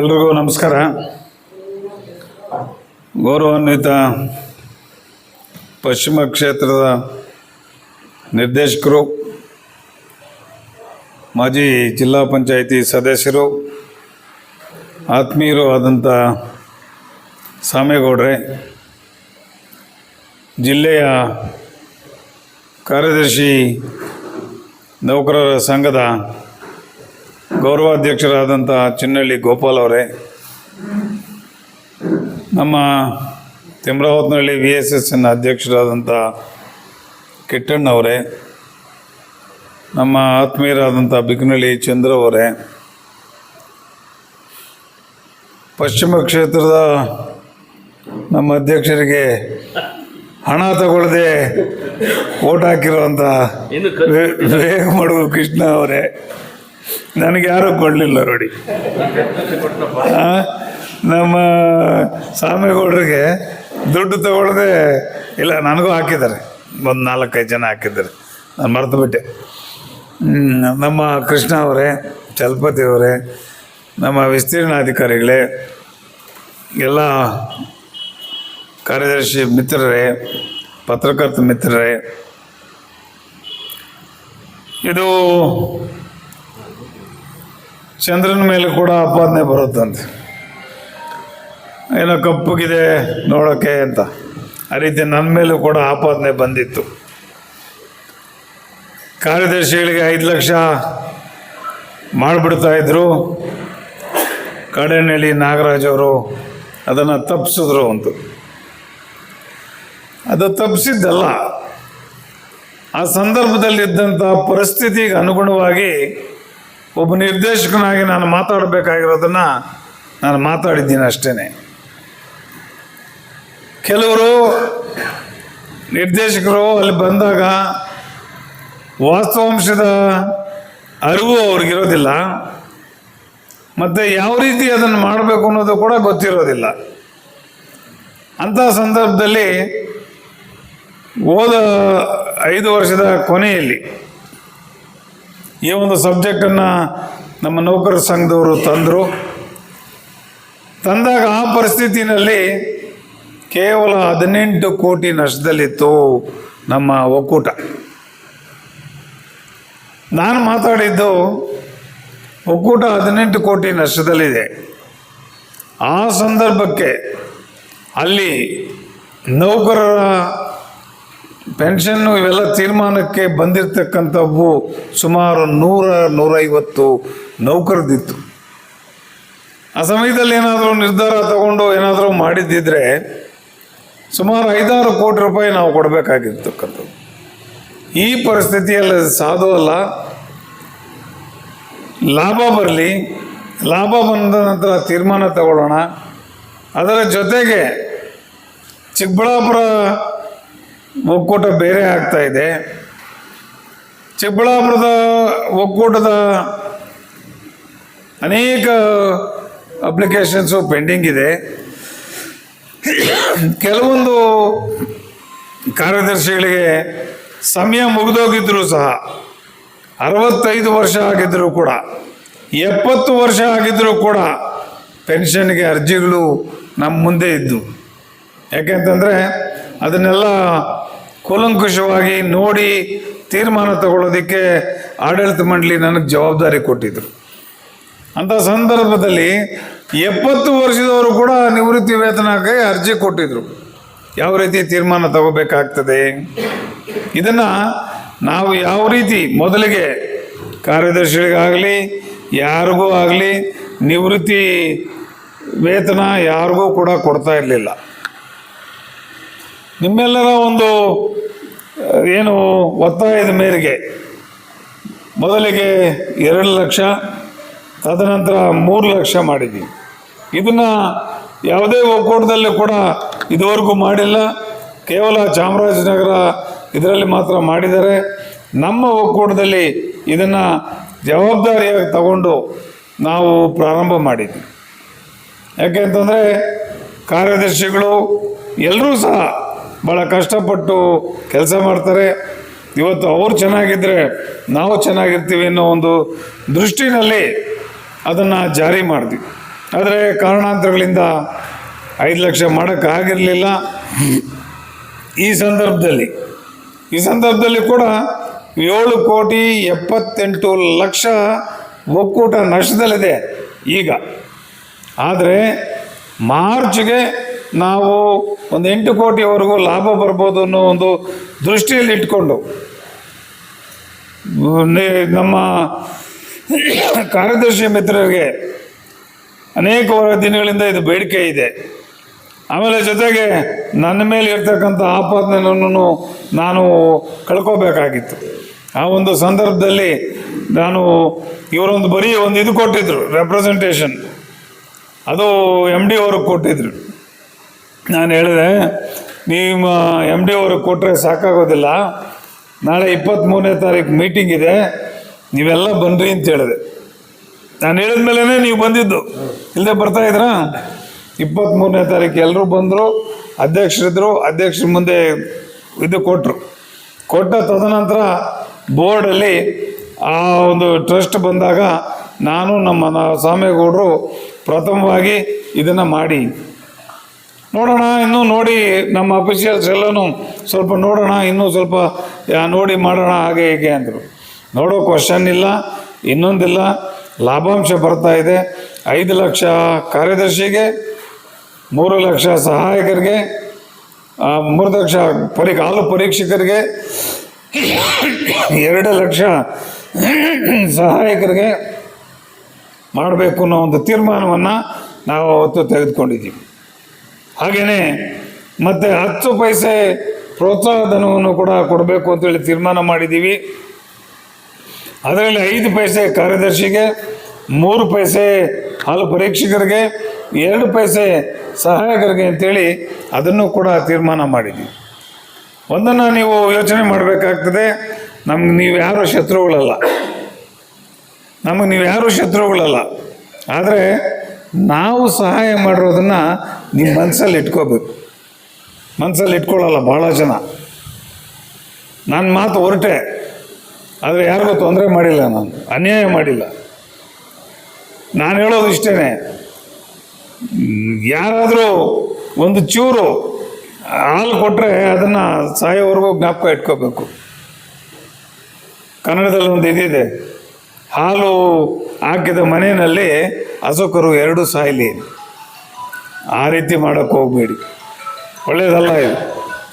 ಎಲ್ರಿಗೂ ನಮಸ್ಕಾರ. ಗೌರವಾನ್ವಿತ ಪಶ್ಚಿಮ ಕ್ಷೇತ್ರದ ನಿರ್ದೇಶಕರು, ಮಾಜಿ ಜಿಲ್ಲಾ ಪಂಚಾಯಿತಿ ಸದಸ್ಯರು, ಆತ್ಮೀಯರು ಆದಂಥ ಸಾಮೇಗೌಡ್ರೆ ಜಿಲ್ಲೆಯ ಕಾರ್ಯದರ್ಶಿ ನೌಕರರ ಸಂಘದ ಗೌರವಾಧ್ಯಕ್ಷರಾದಂಥ ಚಿನ್ನಳ್ಳಿ ಗೋಪಾಲ್ ಅವರೇ ನಮ್ಮ Thimravathnahalli V S S N ಅಧ್ಯಕ್ಷರಾದಂಥ ಕಿಟ್ಟಣ್ಣವರೇ ನಮ್ಮ ಆತ್ಮೀಯರಾದಂಥ ಬಿಕನಳ್ಳಿ ಚಂದ್ರ ಅವರೇ ಪಶ್ಚಿಮ ಕ್ಷೇತ್ರದ ನಮ್ಮ ಅಧ್ಯಕ್ಷರಿಗೆ ಹಣ ತಗೊಳ್ಳದೆ ಓಟ್ ಹಾಕಿರುವಂಥ ಮಡುಗು ಕೃಷ್ಣ ಅವರೇ ನನಗೆ ಯಾರೂ ಕೊಡಲಿಲ್ಲ ನೋಡಿ. ನಮ್ಮ ಸ್ವಾಮಿಗೌಡರಿಗೆ ದುಡ್ಡು ತಗೊಳ್ಳದೆ ಇಲ್ಲ, ನನಗೂ ಹಾಕಿದ್ದಾರೆ. ಒಂದು ನಾಲ್ಕೈದು ಜನ ಹಾಕಿದ್ದಾರೆ. ನಾನು ಮರೆತು ಬಿಟ್ಟೆ ನಮ್ಮ ಕೃಷ್ಣ ಅವರೇ, ಚಲಪತಿ ಅವರೇ, ನಮ್ಮ ವಿಸ್ತೀರ್ಣಾಧಿಕಾರಿಗಳೇ, ಎಲ್ಲ ಕಾರ್ಯದರ್ಶಿ ಮಿತ್ರರೇ, ಪತ್ರಕರ್ತ ಮಿತ್ರರೇ, ಇದು ಚಂದ್ರನ ಮೇಲೆ ಕೂಡ ಆಪಾದನೆ ಬರುತ್ತಂತೆ. ಏನೋ ಕಪ್ಪುಗಿದೆ ನೋಡೋಕ್ಕೆ ಅಂತ. ಆ ರೀತಿ ನನ್ನ ಮೇಲೂ ಕೂಡ ಆಪಾದನೆ ಬಂದಿತ್ತು. ಕಾರ್ಯದರ್ಶಿಗಳಿಗೆ ಐದು ಲಕ್ಷ ಮಾಡಿಬಿಡ್ತಾ ಇದ್ರು. ಕಡೆನಳ್ಳಿ ನಾಗರಾಜ್ ಅವರು ಅದನ್ನು ತಪ್ಪಿಸಿದ್ರು ಅಂತ. ಅದು ತಪ್ಪಿಸಿದ್ದಲ್ಲ ಆ ಸಂದರ್ಭದಲ್ಲಿದ್ದಂಥ ಪರಿಸ್ಥಿತಿಗೆ ಅನುಗುಣವಾಗಿ ಒಬ್ಬ ನಿರ್ದೇಶಕನಾಗಿ ನಾನು ಮಾತಾಡಬೇಕಾಗಿರೋದನ್ನು ನಾನು ಮಾತಾಡಿದ್ದೀನಿ ಅಷ್ಟೇ ಕೆಲವರು ನಿರ್ದೇಶಕರು ಅಲ್ಲಿ ಬಂದಾಗ ವಾಸ್ತವಾಂಶದ ಅರಿವು ಅವ್ರಿಗಿರೋದಿಲ್ಲ ಮತ್ತು ಯಾವ ರೀತಿ ಅದನ್ನು ಮಾಡಬೇಕು ಅನ್ನೋದು ಕೂಡ ಗೊತ್ತಿರೋದಿಲ್ಲ. ಅಂಥ ಸಂದರ್ಭದಲ್ಲಿ ಹೋದ ಐದು ವರ್ಷದ ಕೊನೆಯಲ್ಲಿ ಈ ಒಂದು ಸಬ್ಜೆಕ್ಟನ್ನು ನಮ್ಮ ನೌಕರ ಸಂಘದವರು ತಂದರು. ತಂದಾಗ ಆ ಪರಿಸ್ಥಿತಿನಲ್ಲಿ ಕೇವಲ ಹದಿನೆಂಟು ಕೋಟಿ ನಷ್ಟದಲ್ಲಿತ್ತು ನಮ್ಮ ಒಕ್ಕೂಟ. ನಾನು ಮಾತಾಡಿದ್ದು ಒಕ್ಕೂಟ ಹದಿನೆಂಟು ಕೋಟಿ ನಷ್ಟದಲ್ಲಿದೆ. ಆ ಸಂದರ್ಭಕ್ಕೆ ಅಲ್ಲಿ ನೌಕರರ ಪೆನ್ಷನ್ನು ಇವೆಲ್ಲ ತೀರ್ಮಾನಕ್ಕೆ ಬಂದಿರತಕ್ಕಂಥವು ಸುಮಾರು ನೂರ ನೂರೈವತ್ತು ನೌಕರದಿತ್ತು ಆ ಸಮಯದಲ್ಲಿ ಏನಾದರೂ ನಿರ್ಧಾರ ತಗೊಂಡು ಏನಾದರೂ ಮಾಡಿದ್ದಿದ್ರೆ ಸುಮಾರು ಐದಾರು ಕೋಟಿ ರೂಪಾಯಿ ನಾವು ಕೊಡಬೇಕಾಗಿರ್ತಕ್ಕಂಥದ್ದು. ಈ ಪರಿಸ್ಥಿತಿಯಲ್ಲಿ ಸಾಧು ಅಲ್ಲ. ಲಾಭ ಬರಲಿ, ಲಾಭ ಬಂದ ನಂತರ ತೀರ್ಮಾನ ತಗೊಳ್ಳೋಣ. ಅದರ ಜೊತೆಗೆ ಚಿಕ್ಕಬಳ್ಳಾಪುರ ಒಕ್ಕೂಟ ಬೇರೆ ಆಗ್ತಾ ಇದೆ. ಚಿಕ್ಕಬಳ್ಳಾಪುರದ ಒಕ್ಕೂಟದ ಅನೇಕ ಅಪ್ಲಿಕೇಶನ್ಸು ಪೆಂಡಿಂಗ್ ಇದೆ. ಕೆಲವೊಂದು ಕಾರ್ಯದರ್ಶಿಗಳಿಗೆ ಸಮಯ ಮುಗಿದೋಗಿದ್ರು ಸಹ, ಅರವತ್ತೈದು ವರ್ಷ ಆಗಿದ್ದರೂ ಕೂಡ, ಎಪ್ಪತ್ತು ವರ್ಷ ಆಗಿದ್ದರೂ ಕೂಡ ಪೆನ್ಷನ್ಗೆ ಅರ್ಜಿಗಳು ನಮ್ಮ ಮುಂದೆ ಇದ್ದು. ಯಾಕೆಂತಂದರೆ ಅದನ್ನೆಲ್ಲ ಕೂಲಂಕುಷವಾಗಿ ನೋಡಿ ತೀರ್ಮಾನ ತಗೊಳ್ಳೋದಕ್ಕೆ ಆಡಳಿತ ಮಂಡಳಿ ನನಗೆ ಜವಾಬ್ದಾರಿ ಕೊಟ್ಟಿದ್ರು. ಅಂಥ ಸಂದರ್ಭದಲ್ಲಿ ಎಪ್ಪತ್ತು ವರ್ಷದವರು ಕೂಡ ನಿವೃತ್ತಿ ವೇತನಕ್ಕೆ ಅರ್ಜಿ ಕೊಟ್ಟಿದ್ರು. ಯಾವ ರೀತಿ ತೀರ್ಮಾನ ತಗೋಬೇಕಾಗ್ತದೆ? ಇದನ್ನು ನಾವು ಯಾವ ರೀತಿ ಮೊದಲಿಗೆ ಕಾರ್ಯದರ್ಶಿಗಳಿಗಾಗಲಿ, ಯಾರಿಗೂ ಆಗಲಿ ನಿವೃತ್ತಿ ವೇತನ ಯಾರಿಗೂ ಕೂಡ ಕೊಡ್ತಾ ಇರಲಿಲ್ಲ. ನಿಮ್ಮೆಲ್ಲರ ಒಂದು ಏನು ಒತ್ತಾಯದ ಮೇರೆಗೆ ಮೊದಲಿಗೆ ಎರಡು ಲಕ್ಷ, ತದನಂತರ ಮೂರು ಲಕ್ಷ ಮಾಡಿದ್ವಿ. ಇದನ್ನು ಯಾವುದೇ ಒಕ್ಕೂಟದಲ್ಲಿ ಕೂಡ ಇದುವರೆಗೂ ಮಾಡಿಲ್ಲ. ಕೇವಲ ಚಾಮರಾಜನಗರ ಇದರಲ್ಲಿ ಮಾತ್ರ ಮಾಡಿದ್ದಾರೆ. ನಮ್ಮ ಒಕ್ಕೂಟದಲ್ಲಿ ಇದನ್ನು ಜವಾಬ್ದಾರಿಯಾಗಿ ತಗೊಂಡು ನಾವು ಪ್ರಾರಂಭ ಮಾಡಿದ್ವಿ. ಯಾಕೆಂತಂದರೆ ಕಾರ್ಯದರ್ಶಿಗಳು ಎಲ್ಲರೂ ಸಹ ಭಾಳ ಕಷ್ಟಪಟ್ಟು ಕೆಲಸ ಮಾಡ್ತಾರೆ. ಇವತ್ತು ಅವರು ಚೆನ್ನಾಗಿದ್ದರೆ ನಾವು ಚೆನ್ನಾಗಿರ್ತೀವಿ ಅನ್ನೋ ಒಂದು ದೃಷ್ಟಿನಲ್ಲಿ ಅದನ್ನು ಜಾರಿ ಮಾಡಿದ್ವಿ. ಆದರೆ ಕಾರಣಾಂತರಗಳಿಂದ ಐದು ಲಕ್ಷ ಮಾಡೋಕ್ಕಾಗಿರಲಿಲ್ಲ. ಈ ಸಂದರ್ಭದಲ್ಲಿ ಈ ಸಂದರ್ಭದಲ್ಲಿ ಕೂಡ ಏಳು ಕೋಟಿ ಎಪ್ಪತ್ತೆಂಟು ಲಕ್ಷ ಒಕ್ಕೂಟ ನಷ್ಟದಲ್ಲಿದೆ ಈಗ. ಆದರೆ ಮಾರ್ಚ್ಗೆ ನಾವು ಒಂದು ಎಂಟು ಕೋಟಿವರೆಗೂ ಲಾಭ ಬರ್ಬೋದು ಅನ್ನೋ ಒಂದು ದೃಷ್ಟಿಯಲ್ಲಿ ಇಟ್ಕೊಂಡು ನಮ್ಮ ಕಾರ್ಯದರ್ಶಿ ಮಿತ್ರರಿಗೆ ಅನೇಕ ದಿನಗಳಿಂದ ಇದು ಬೇಡಿಕೆ ಇದೆ. ಆಮೇಲೆ ಜೊತೆಗೆ ನನ್ನ ಮೇಲೆ ಇರ್ತಕ್ಕಂಥ ಆಪಾದನೆಯನ್ನು ನಾನು ಕಳ್ಕೋಬೇಕಾಗಿತ್ತು. ಆ ಒಂದು ಸಂದರ್ಭದಲ್ಲಿ ನಾನು ಇವರೊಂದು ಬರೀ ಒಂದು ಇದು ಕೊಟ್ಟಿದ್ರು ರೆಪ್ರೆಸೆಂಟೇಷನ್ ಅದು ಎಂ ಡಿ ಅವ್ರಿಗೆ ಕೊಟ್ಟಿದ್ರು. ನಾನು ಹೇಳಿದೆ, ನಿಮ್ಮ ಎಂ ಡಿ ಅವರು ಕೊಟ್ಟರೆ ಸಾಕಾಗೋದಿಲ್ಲ. ನಾಳೆ ಇಪ್ಪತ್ತ್ಮೂರನೇ ತಾರೀಕು ಮೀಟಿಂಗ್ ಇದೆ. ನೀವೆಲ್ಲ ಬನ್ನಿರಿ ಅಂತ ಹೇಳಿದೆ. ನಾನು ಹೇಳಿದ ಮೇಲೇ ನೀವು ಬಂದಿದ್ದು. ಇಲ್ಲದೆ ಬರ್ತಾ ಇದ್ರಾ ಇಪ್ಪತ್ತ್ಮೂರನೇ ತಾರೀಕು ಎಲ್ಲರೂ ಬಂದರು ಅಧ್ಯಕ್ಷರಿದ್ದರು ಅಧ್ಯಕ್ಷರ ಮುಂದೆ ಇದು ಕೊಟ್ಟರು ಕೊಟ್ಟ ತದನಂತರ ಬೋರ್ಡಲ್ಲಿ ಆ ಒಂದು ಟ್ರಸ್ಟ್ ಬಂದಾಗ ನಾನು ನಮ್ಮ ಸ್ವಾಮೇಗೌಡರು ಪ್ರಥಮವಾಗಿ ಇದನ್ನು ಮಾಡಿ. ನೋಡೋಣ, ಇನ್ನೂ ನೋಡಿ ನಮ್ಮ ಅಫಿಷಿಯಲ್ಸ್ ಎಲ್ಲನೂ ಸ್ವಲ್ಪ ನೋಡೋಣ, ಇನ್ನೂ ಸ್ವಲ್ಪ ನೋಡಿ ಮಾಡೋಣ ಹಾಗೆ ಹೀಗೆ ಅಂದರು. ನೋಡೋ ಕ್ವಶನ್ ಇಲ್ಲ, ಇನ್ನೊಂದಿಲ್ಲ, ಲಾಭಾಂಶ ಬರ್ತಾ ಇದೆ. ಐದು ಲಕ್ಷ ಕಾರ್ಯದರ್ಶಿಗೆ, ಮೂರು ಲಕ್ಷ ಸಹಾಯಕರಿಗೆ ಮೂರು ಲಕ್ಷ ಪರಿ, ಹಾಲು ಪರೀಕ್ಷಕರಿಗೆ, ಎರಡು ಲಕ್ಷ ಸಹಾಯಕರಿಗೆ ಮಾಡಬೇಕು ಅನ್ನೋ ಒಂದು ತೀರ್ಮಾನವನ್ನು ನಾವು ಅವತ್ತು ತೆಗೆದುಕೊಂಡಿದ್ದೀವಿ. ಹಾಗೆಯೇ ಮತ್ತೆ ಹತ್ತು ಪೈಸೆ ಪ್ರೋತ್ಸಾಹ ಧನವನ್ನು ಕೂಡ ಕೊಡಬೇಕು ಅಂತೇಳಿ ತೀರ್ಮಾನ ಮಾಡಿದ್ದೀವಿ. ಅದರಲ್ಲಿ ಐದು ಪೈಸೆ ಕಾರ್ಯದರ್ಶಿಗೆ, ಮೂರು ಪೈಸೆ ಹಾಲು ಪರೀಕ್ಷಕರಿಗೆ, ಎರಡು ಪೈಸೆ ಸಹಾಯಕರಿಗೆ ಅಂತೇಳಿ ಅದನ್ನು ಕೂಡ ತೀರ್ಮಾನ ಮಾಡಿದ್ದೀವಿ. ಒಂದನ್ನು ನೀವು ಯೋಚನೆ ಮಾಡಬೇಕಾಗ್ತದೆ, ನಮ್ಗೆ ನೀವು ಯಾರು ಶತ್ರುಗಳಲ್ಲ. ನಮಗೆ ನೀವು ಯಾರು ಶತ್ರುಗಳಲ್ಲ. ಆದರೆ ನಾವು ಸಹಾಯ ಮಾಡಿರೋದನ್ನು ನಿಮ್ಮ ಮನಸ್ಸಲ್ಲಿ ಇಟ್ಕೋಬೇಕು. ಮನಸ್ಸಲ್ಲಿ ಇಟ್ಕೊಳ್ಳಲ್ಲ ಭಾಳ ಜನ. ನನ್ನ ಮಾತು ಹೊರಟೆ. ಆದರೆ ಯಾರಿಗೂ ತೊಂದರೆ ಮಾಡಿಲ್ಲ ನಾನು. ಅನ್ಯಾಯ ಮಾಡಿಲ್ಲ. ನಾನು ಹೇಳೋದು ಇಷ್ಟೇ ಯಾರಾದರೂ ಒಂದು ಚೂರು ಹಾಲು ಕೊಟ್ಟರೆ ಅದನ್ನು ಸಾಯೋವರೆಗೂ ಜ್ಞಾಪಕ ಇಟ್ಕೋಬೇಕು. ಕನ್ನಡದಲ್ಲಿ ಒಂದು ಇದಿದೆ. ಹಾಲು ಹಾಕಿದ ಮನೆಯಲ್ಲಿ ಹಸುಕರು ಎರಡು ಸಾಯಲಿ. ಆ ರೀತಿ ಮಾಡೋಕ್ಕೆ ಹೋಗಬೇಡಿ. ಒಳ್ಳೆಯದಲ್ಲ ಇದು.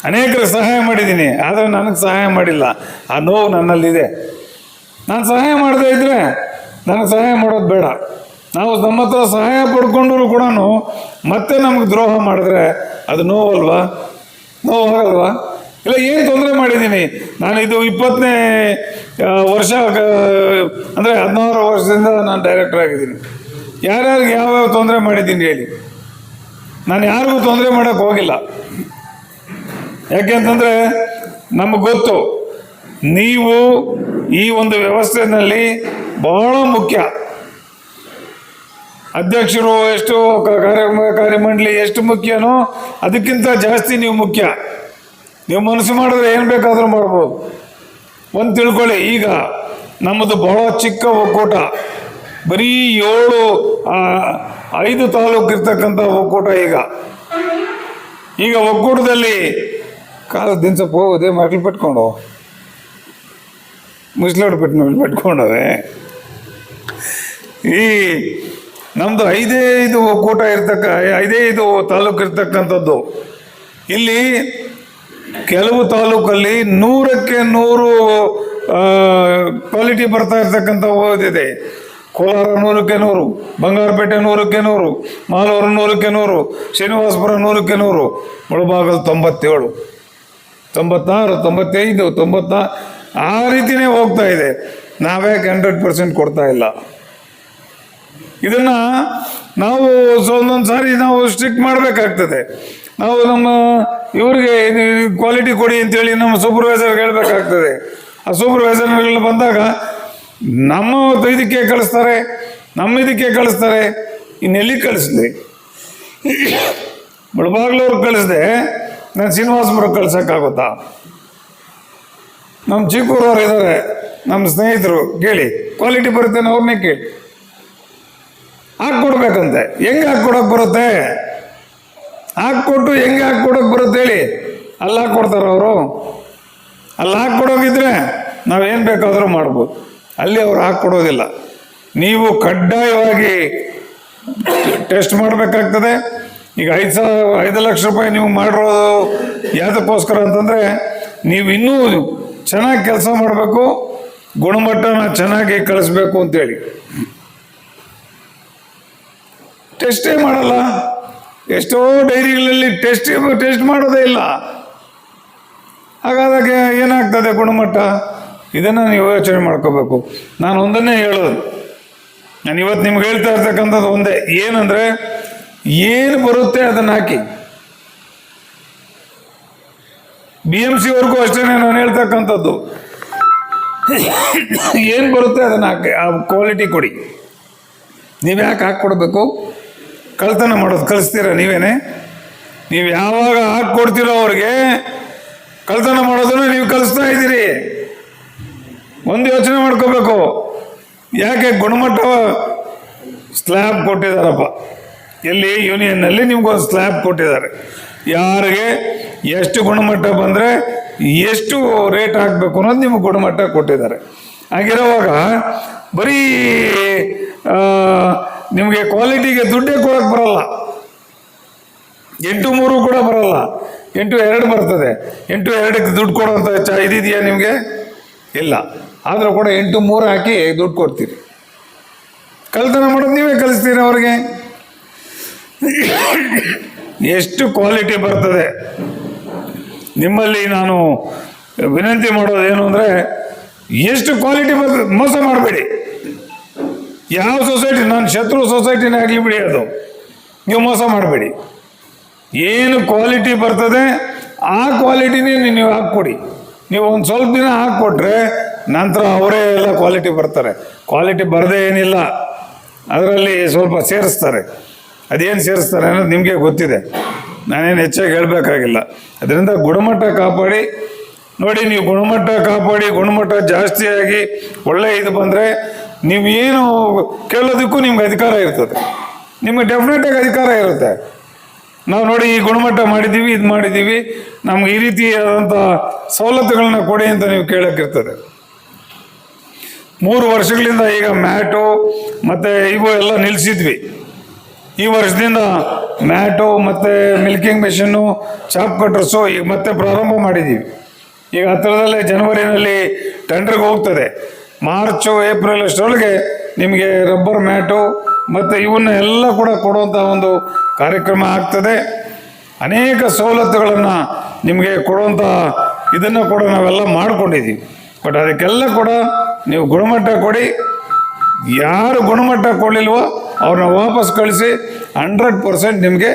ಅನೇಕರು ಸಹಾಯ ಮಾಡಿದ್ದೀನಿ, ಆದರೆ ನನಗೆ ಸಹಾಯ ಮಾಡಿಲ್ಲ. ಆ ನೋವು ನನ್ನಲ್ಲಿದೆ. ನಾನು ಸಹಾಯ ಮಾಡದೇ ಇದ್ದರೆ ನನಗೆ ಸಹಾಯ ಮಾಡೋದು ಬೇಡ. ನಾವು ನಮ್ಮ ಹತ್ರ ಸಹಾಯ ಪಡ್ಕೊಂಡ್ರು ಕೂಡ ಮತ್ತೆ ನಮಗೆ ದ್ರೋಹ ಮಾಡಿದ್ರೆ ಅದು ನೋವಲ್ವಾ? ನೋವು ಆಗಲ್ವಾ? ಇಲ್ಲ, ಏನು ತೊಂದರೆ ಮಾಡಿದ್ದೀನಿ ನಾನು ಇದು ಇಪ್ಪತ್ತನೇ ವರ್ಷ ಅಂದರೆ ಹದಿನಾರು ವರ್ಷದಿಂದ ನಾನು ಡೈರೆಕ್ಟರ್ ಆಗಿದ್ದೀನಿ. ಯಾರ್ಯಾರಿಗೆ ಯಾವ್ಯಾವ ತೊಂದರೆ ಮಾಡಿದ್ದೀನಿ ಹೇಳಿ. ನಾನು ಯಾರಿಗೂ ತೊಂದರೆ ಮಾಡೋಕ್ಕೆ ಹೋಗಿಲ್ಲ. ಯಾಕೆಂತಂದರೆ ನಮಗೆ ಗೊತ್ತು, ನೀವು ಈ ಒಂದು ವ್ಯವಸ್ಥೆಯಲ್ಲಿ ಬಹಳ ಮುಖ್ಯ. ಅಧ್ಯಕ್ಷರು ಎಷ್ಟು ಕಾರ್ಯ, ಕಾರ್ಯಮಂಡಳಿ ಎಷ್ಟು ಮುಖ್ಯನೋ ಅದಕ್ಕಿಂತ ಜಾಸ್ತಿ ನೀವು ಮುಖ್ಯ. ನೀವು ಮನಸ್ಸು ಮಾಡಿದ್ರೆ ಏನು ಬೇಕಾದರೂ ಮಾಡ್ಬೋದು. ಒಂದು ತಿಳ್ಕೊಳ್ಳಿ, ಈಗ ನಮ್ಮದು ಬಹಳ ಚಿಕ್ಕ ಒಕ್ಕೂಟ. ಬರೀ ಏಳು ಐದು ತಾಲೂಕು ಇರ್ತಕ್ಕಂಥ ಒಕ್ಕೂಟ ಈಗ. ಈಗ ಒಕ್ಕೂಟದಲ್ಲಿ ಕಾಲ ದಿನಸಪ್ಪ ಹೋಗೋದೆ ಮಕ್ಳು ಪೆಟ್ಕೊಂಡು. ಮುಸ್ಲಾಡ್ ಪೆಟ್ಟು ಪೆಟ್ಕೊಂಡವೆ. ಈ ನಮ್ಮದು ಐದೇ ಇದು ಒಕ್ಕೂಟ ಇರ್ತಕ್ಕ, ಐದೇ ಇದು ತಾಲೂಕು ಇರ್ತಕ್ಕಂಥದ್ದು. ಇಲ್ಲಿ ಕೆಲವು ತಾಲೂಕಲ್ಲಿ ನೂರಕ್ಕೆ ನೂರು ಕ್ವಾಲಿಟಿ ಬರ್ತಾ ಇರ್ತಕ್ಕಂಥ ಓದಿದೆ ಕೋಲಾರ ನೂರಕ್ಕೆ ನೂರು, ಬಂಗಾರಪೇಟೆ ನೂರಕ್ಕೆ ನೂರು, ಮಾಲೂರು ನೂರಕ್ಕೆ ನೂರು, ಶ್ರೀನಿವಾಸಪುರ ನೂರಕ್ಕೆ ನೂರು, ಮುಳಬಾಗಲ್ ತೊಂಬತ್ತೇಳು. ತೊಂಬತ್ತಾರು, ತೊಂಬತ್ತೈದು, ತೊಂಬತ್ತ, ಆ ರೀತಿನೇ ಹೋಗ್ತಾ ಇದೆ. ನಾವೇ ಹಂಡ್ರೆಡ್ ಪರ್ಸೆಂಟ್ ಕೊಡ್ತಾ ಇಲ್ಲ. ಇದನ್ನ ನಾವು ಒಂದೊಂದು ಸಾರಿ ನಾವು ಸ್ಟ್ರಿಕ್ಟ್ ಮಾಡಬೇಕಾಗ್ತದೆ. ನಾವು ನಮ್ಮ ಇವರಿಗೆ ಕ್ವಾಲಿಟಿ ಕೊಡಿ ಅಂತೇಳಿ ನಮ್ಮ ಸೂಪರ್ವೈಸರ್ ಹೇಳಬೇಕಾಗ್ತದೆ. ಆ ಸೂಪರ್ವೈಸರ್ಗಳನ್ನ ಬಂದಾಗ ನಮ್ಮ ಇದಕ್ಕೆ ಕಳಿಸ್ತಾರೆ, ನಮ್ಮ ಇದಕ್ಕೆ ಕಳಿಸ್ತಾರೆ ಇನ್ನೆಲ್ಲಿ ಕಳಿಸಿದೆ ಮುಳಬಾಗ್ಲವ್ರಿಗೆ ಕಳಿಸ್ದೆ, ನಾನು ಶ್ರೀನಿವಾಸಪುರಕ್ಕೆ ಕಳ್ಸೋಕ್ಕಾಗುತ್ತಾ? ನಮ್ಮ ಚಿಕ್ಕೂರವ್ರು ಇದ್ದಾರೆ ನಮ್ಮ ಸ್ನೇಹಿತರು, ಕೇಳಿ ಕ್ವಾಲಿಟಿ ಬರುತ್ತೆ ಅವ್ರನ್ನೇ ಕೇಳಿ. ಹಾಕ್ಕೊಡ್ಬೇಕಂತೆ. ಹೆಂಗೆ ಹಾಕ್ಕೊಡೋಕೆ ಬರುತ್ತೆ? ಹಾಕ್ಕೊಟ್ಟು ಹೆಂಗೆ ಹಾಕ್ಕೊಡಕ್ ಬರುತ್ತೇಳಿ ಅಲ್ಲಿ ಹಾಕ್ಕೊಡ್ತಾರ ಅವರು. ಅಲ್ಲಿ ಹಾಕ್ಕೊಡೋಗಿದ್ರೆ ನಾವೇನು ಬೇಕಾದರೂ ಮಾಡ್ಬೋದು. ಅಲ್ಲಿ ಅವ್ರು ಹಾಕ್ಕೊಡೋದಿಲ್ಲ. ನೀವು ಕಡ್ಡಾಯವಾಗಿ ಟೆಸ್ಟ್ ಮಾಡಬೇಕಾಗ್ತದೆ. ಈಗ ಐದು ಸಾವಿರ ಐದು ಲಕ್ಷ ರೂಪಾಯಿ ನೀವು ಮಾಡಿರೋದು ಯಾವುದಕ್ಕೋಸ್ಕರ ಅಂತಂದರೆ ನೀವು ಇನ್ನೂ ಚೆನ್ನಾಗಿ ಕೆಲಸ ಮಾಡಬೇಕು, ಗುಣಮಟ್ಟನ ಚೆನ್ನಾಗಿ ಕಳಿಸ್ಬೇಕು ಅಂತೇಳಿ. ಟೆಸ್ಟೇ ಮಾಡಲ್ಲ. ಎಷ್ಟೋ ಡೈರಿಗಳಲ್ಲಿ ಟೆಸ್ಟ್ ಟೆಸ್ಟ್ ಮಾಡೋದೇ ಇಲ್ಲ. ಹಾಗಾದಾಗ ಏನಾಗ್ತದೆ ಗುಣಮಟ್ಟ? ಇದನ್ನು ನೀವು ಯೋಚನೆ ಮಾಡ್ಕೋಬೇಕು. ನಾನು ಒಂದನ್ನೇ ಹೇಳೋದು. ನಾನು ಇವತ್ತು ನಿಮ್ಗೆ ಹೇಳ್ತಾ ಇರ್ತಕ್ಕಂಥದ್ದು ಒಂದೇ. ಏನಂದರೆ, ಏನು ಬರುತ್ತೆ ಅದನ್ನು ಹಾಕಿ. ಬಿ ಎಂ ಸಿವರೆಗೂ ಅಷ್ಟೇ ನಾನು ಹೇಳ್ತಕ್ಕಂಥದ್ದು. ಏನು ಬರುತ್ತೆ ಅದನ್ನು ಹಾಕಿ. ಆ ಕ್ವಾಲಿಟಿ ಕೊಡಿ. ನೀವು ಯಾಕೆ ಹಾಕ್ಕೊಡ್ಬೇಕು? ಕಳ್ತನ ಮಾಡೋದು, ಕಲಿಸ್ತೀರಾ ನೀವೇನೆ? ನೀವು ಯಾವಾಗ ಹಾಕ್ಕೊಡ್ತೀರೋ ಅವ್ರಿಗೆ ಕಳ್ತನ ಮಾಡೋದನ್ನು ನೀವು ಕಲಿಸ್ತಾ ಇದ್ದೀರಿ. ಒಂದು ಯೋಚನೆ ಮಾಡ್ಕೋಬೇಕು. ಯಾಕೆ ಗುಣಮಟ್ಟ ಸ್ಲ್ಯಾಬ್ ಕೊಟ್ಟಿದ್ದಾರಪ್ಪ? ಎಲ್ಲಿ? ಯೂನಿಯನ್ನಲ್ಲಿ ನಿಮ್ಗೊಂದು ಸ್ಲ್ಯಾಬ್ ಕೊಟ್ಟಿದ್ದಾರೆ. ಯಾರಿಗೆ ಎಷ್ಟು ಗುಣಮಟ್ಟ ಬಂದರೆ ಎಷ್ಟು ರೇಟ್ ಹಾಕಬೇಕು ಅನ್ನೋದು ನಿಮ್ಗೆ ಗುಣಮಟ್ಟ ಕೊಟ್ಟಿದ್ದಾರೆ. ಹಾಗಿರುವಾಗ ಬರೀ ನಿಮಗೆ ಕ್ವಾಲಿಟಿಗೆ ದುಡ್ಡೇ ಕೊಡೋಕ್ಕೆ ಬರಲ್ಲ. ಎಂಟು ಮೂರು ಕೂಡ ಬರಲ್ಲ. ಎಂಟು ಎರಡು ಬರ್ತದೆ. ಎಂಟು ಎರಡಕ್ಕೆ ದುಡ್ಡು ಕೊಡುವಂಥ ಚ ಇದಿದೆಯಾ ನಿಮಗೆ? ಇಲ್ಲ. ಆದರೂ ಕೂಡ ಎಂಟು ಮೂರು ಹಾಕಿ ದುಡ್ಡು ಕೊಡ್ತೀರಿ. ಕಲ್ತನ ಮಾಡೋದು ನೀವೇ ಕಲಿಸ್ತೀರಿ ಅವ್ರಿಗೆ. ಎಷ್ಟು ಕ್ವಾಲಿಟಿ ಬರ್ತದೆ. ನಿಮ್ಮಲ್ಲಿ ನಾನು ವಿನಂತಿ ಮಾಡೋದು ಏನು ಅಂದರೆ, ಎಷ್ಟು ಕ್ವಾಲಿಟಿ ಬರ್ತದೆ, ಮೋಸ ಮಾಡಬೇಡಿ. ಯಾವ ಸೊಸೈಟಿ ನನ್ನ ಶತ್ರು ಸೊಸೈಟಿನೇ ಆಗಲಿ ಬಿಡಿ ಅದು. ನೀವು ಮೋಸ ಮಾಡಬೇಡಿ. ಏನು ಕ್ವಾಲಿಟಿ ಬರ್ತದೆ, ಆ ಕ್ವಾಲಿಟಿನೇ ನೀವು ಹಾಕ್ಕೊಡಿ. ನೀವು ಒಂದು ಸ್ವಲ್ಪ ದಿನ ಹಾಕ್ಕೊಟ್ರೆ ನಂತರ ಅವರೇ ಎಲ್ಲ ಕ್ವಾಲಿಟಿ ಬರ್ತಾರೆ. ಕ್ವಾಲಿಟಿ ಬರದೇ ಏನಿಲ್ಲ. ಅದರಲ್ಲಿ ಸ್ವಲ್ಪ ಸೇರಿಸ್ತಾರೆ. ಅದೇನು ಸೇರಿಸ್ತಾರೆ ಅನ್ನೋದು ನಿಮಗೆ ಗೊತ್ತಿದೆ. ನಾನೇನು ಹೆಚ್ಚಾಗಿ ಹೇಳಬೇಕಾಗಿಲ್ಲ. ಅದರಿಂದ ಗುಣಮಟ್ಟ ಕಾಪಾಡಿ. ನೋಡಿ, ನೀವು ಗುಣಮಟ್ಟ ಕಾಪಾಡಿ, ಗುಣಮಟ್ಟ ಜಾಸ್ತಿಯಾಗಿ ಒಳ್ಳೆ ಇದು ಬಂದರೆ ನೀವು ಏನು ಕೇಳೋದಕ್ಕೂ ನಿಮ್ಗೆ ಅಧಿಕಾರ ಇರ್ತದೆ. ನಿಮಗೆ ಡೆಫಿನೆಟಾಗಿ ಅಧಿಕಾರ ಇರುತ್ತೆ. ನಾವು ನೋಡಿ ಈ ಗುಣಮಟ್ಟ ಮಾಡಿದ್ದೀವಿ, ಇದು ಮಾಡಿದ್ದೀವಿ. ನಮ್ಗೆ ಈ ರೀತಿಯಾದಂಥ ಸವಲತ್ತುಗಳನ್ನ ಕೊಡಿ ಅಂತ ನೀವು ಕೇಳೋಕ್ಕಿರ್ತದೆ ಮೂರು ವರ್ಷಗಳಿಂದ ಈಗ ಮ್ಯಾಟು, ಮತ್ತು ಇವು ಎಲ್ಲ ನಿಲ್ಲಿಸಿದ್ವಿ ಈ ವರ್ಷದಿಂದ ಮ್ಯಾಟು, ಮತ್ತು ಮಿಲ್ಕಿಂಗ್ ಮೆಷಿನ್ನು, ಚಾಪ್ ಕಟ್ರಸ್ಸು ಈಗ ಮತ್ತೆ ಪ್ರಾರಂಭ ಮಾಡಿದ್ದೀವಿ. ಈಗ ಹತ್ತಿರದಲ್ಲೇ ಜನವರಿನಲ್ಲಿ ಟೆಂಡರ್ಗೆ ಹೋಗ್ತದೆ. ಮಾರ್ಚು, ಏಪ್ರಿಲ್ ಅಷ್ಟರೊಳಗೆ ನಿಮಗೆ ರಬ್ಬರ್, ಮ್ಯಾಟು ಮತ್ತು ಇವನ್ನ ಎಲ್ಲ ಕೂಡ ಕೊಡುವಂಥ ಒಂದು ಕಾರ್ಯಕ್ರಮ ಆಗ್ತದೆ. ಅನೇಕ ಸವಲತ್ತುಗಳನ್ನು ನಿಮಗೆ ಕೊಡುವಂಥ ಇದನ್ನು ಕೂಡ ನಾವೆಲ್ಲ ಮಾಡ್ಕೊಂಡಿದ್ದೀವಿ ಬಟ್ ಅದಕ್ಕೆಲ್ಲ ಕೂಡ ನೀವು ಗುಣಮಟ್ಟ ಕೊಡಿ. ಯಾರು ಗುಣಮಟ್ಟ ಕೊಡಲಿಲ್ವೋ ಅವ್ರನ್ನ ವಾಪಸ್ ಕಳಿಸಿ ಹಂಡ್ರೆಡ್ ಪರ್ಸೆಂಟ್ ನಿಮಗೆ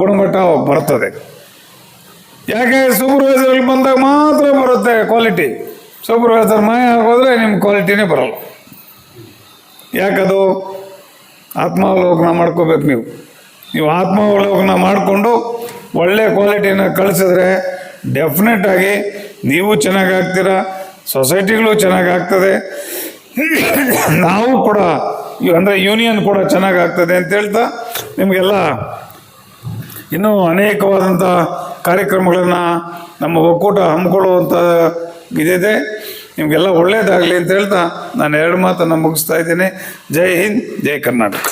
ಗುಣಮಟ್ಟ ಬರ್ತದೆ. ಯಾಕೆ ಸೂಪರ್ವೈಸರ್ ಬಂದಾಗ ಮಾತ್ರ ಬರುತ್ತೆ ಕ್ವಾಲಿಟಿ? ಸೂಪರ್ವೈಸರ್ ಮನೆ ಹೋದರೆ ನಿಮ್ಮ ಕ್ವಾಲಿಟಿನೇ ಬರಲ್ಲ. ಯಾಕದು? ಆತ್ಮಾವಲೋಕನ ಮಾಡ್ಕೋಬೇಕು ನೀವು. ನೀವು ಆತ್ಮಾವಲೋಕನ ಮಾಡಿಕೊಂಡು ಒಳ್ಳೆ ಕ್ವಾಲಿಟಿನ ಕಳಿಸಿದ್ರೆ ಡೆಫಿನೆಟ್ಟಾಗಿ ನೀವು ಚೆನ್ನಾಗಿ ಆಗ್ತೀರಾ ಸೊಸೈಟಿಗಳು ಚೆನ್ನಾಗಿ ಆಗ್ತದೆ ನಾವು ಕೂಡ, ಅಂದರೆ ಯೂನಿಯನ್ ಕೂಡ ಚೆನ್ನಾಗಿ ಆಗ್ತದೆ ಅಂತ ಹೇಳ್ತಾ ನಿಮಗೆಲ್ಲ ಇನ್ನೂ ಅನೇಕವಾದಂಥ ಕಾರ್ಯಕ್ರಮಗಳನ್ನು ನಮ್ಮ ಒಕ್ಕೂಟ ಹಮ್ಮಿಕೊಳ್ಳುವಂಥ ಇದಿದೆ ನಿಮಗೆಲ್ಲ ಒಳ್ಳೆಯದಾಗಲಿ ಅಂತ ಹೇಳ್ತಾ ನಾನು ಎರಡು ಮಾತನ್ನು ಮುಗಿಸ್ತಾ ಇದ್ದೀನಿ. ಜೈ ಹಿಂದ್ ಜೈ ಕರ್ನಾಟಕ.